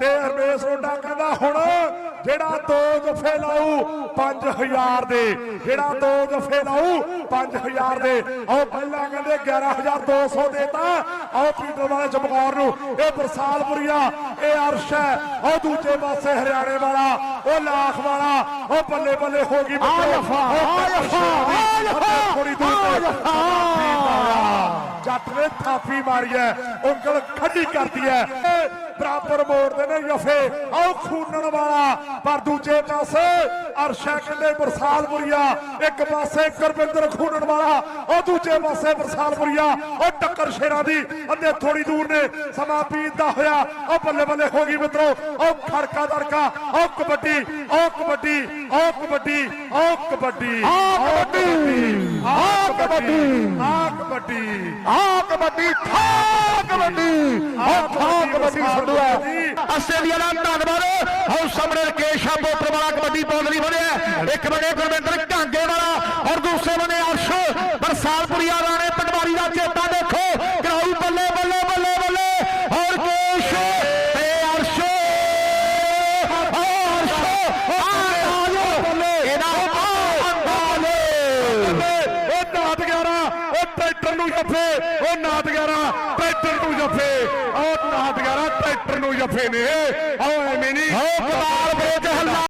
ਤੇ ਰਮੇਸ਼ ਰੋਡਾ ਕਹਿੰਦਾ ਹੁਣ ਜਿਹੜਾ ਦੋ ਜਫੇ ਲਾਊ 5000 ਦੇ। ਜਿਹੜਾ ਦੋ ਜਫੇ ਲਾਊ 5000 ਦੇ। ਉਹ ਪਹਿਲਾਂ ਕਹਿੰਦੇ 11200 ਦੇਤਾ ਉਹ ਪੀਟਰ ਵਾਲੇ ਚਮਕੌਰ ਨੂੰ। ਇਹ ਬਰਸਾਲਪੁਰੀਆ ਇਹ ਅਰਸ਼ ਹੈ। ਉਹ ਦੂਜੇ ਪਾਸੇ ਹਰਿਆਣੇ ਵਾਲਾ ਉਹ ਲਾਖ ਵਾਲਾ ਉਹ ਬੱਲੇ ਬੱਲੇ ਹੋ ਗਈ ਆ ਜਫਾ, ਆ ਜਫਾ, ਆ ਜਫਾ, ਥੋੜੀ ਦੂਰ ਤੇ ਜੱਟ ਨੇ ਥਾਪੀ ਮਾਰੀ ਹੈ ਉਂਗਲ ਖੱਡੀ ਕਰਦੀ ਹੈ ਬਰਾਬਰ ਮੋੜਦੇ ਨੇ ਜਫੇ ਆਓ ਖੂਨਣ ਵਾਲਾ। ਪਰ ਦੂਜੇ ਪਾਸੇ ਅਰਸ਼ਾ ਕਹਿੰਦੇ ਬਰਸਾਲਪੁਰੀਆ ਇੱਕ ਪਾਸੇ ਗੁਰਵਿੰਦਰ ਖੂਨਣ ਵਾਲਾ ਉਹ ਦੂਜੇ ਪਾਸੇ ਬਰਸਾਲਪੁਰੀਆ। ਉਹ ਟੱਕਰ ਸ਼ੇਰਾਂ ਦੀ ਅੱਧੇ ਥੋੜੀ ਦੂਰ ਨੇ ਸਮਾਂ ਬੀਤਦਾ ਹੋਇਆ। ਉਹ ਬੱਲੇ ਬੱਲੇ ਹੋ ਗਈ ਮਿੱਤਰੋ ਉਹ ਖੜਕਾ ਦੜਕਾ ਉਹ ਕਬੱਡੀ ਉਹ ਕਬੱਡੀ ਉਹ ਕਬੱਡੀ ਉਹ ਕਬੱਡੀ ਆਹ ਕਬੱਡੀ, ਆਹ ਕਬੱਡੀ। ਆਹ ਕਬੱਡੀ। ਆ ਕਬੱਡੀ ਥਾ ਕਬੱਡੀ। ਆ ਥਾ ਕਬੱਡੀ ਸੰਧੂ ਹੈ। ਆਸਟ੍ਰੇਲੀਆ ਦਾ ਧੰਨਵਾਦ। ਹਉ ਸਾਹਮਣੇ ਰਕੇਸ਼ ਆ ਬੋਤਰ ਵਾਲਾ ਕਬੱਡੀ ਬਾਲ ਨਹੀਂ ਬਣਿਆ। ਇੱਕ ਬੜੇ ਗੁਰਵਿੰਦਰ ਢਾਂਗੇ ਵਾਲਾ ਔਰ ਦੂਸਰੇ ਬੰਨੇ ਅਰਸ਼। ਬਰਸਾਲਪੁਰੀਆ ਰਾਣੇ ਪਟਵਾਰੀ ਦਾ ਚੇਤਾ ਨੂੰ ਜੱਫੇ ਉਹ 11 ਟਰੈਕਟਰ ਨੂੰ ਜੱਫੇ ਉਹ 11 ਟਰੈਕਟਰ ਨੂੰ ਜੱਫੇ ਨੇ। ਉਹ ਐਵੇਂ ਨਹੀਂ ਕਮਾਲ ਹੱਲਾ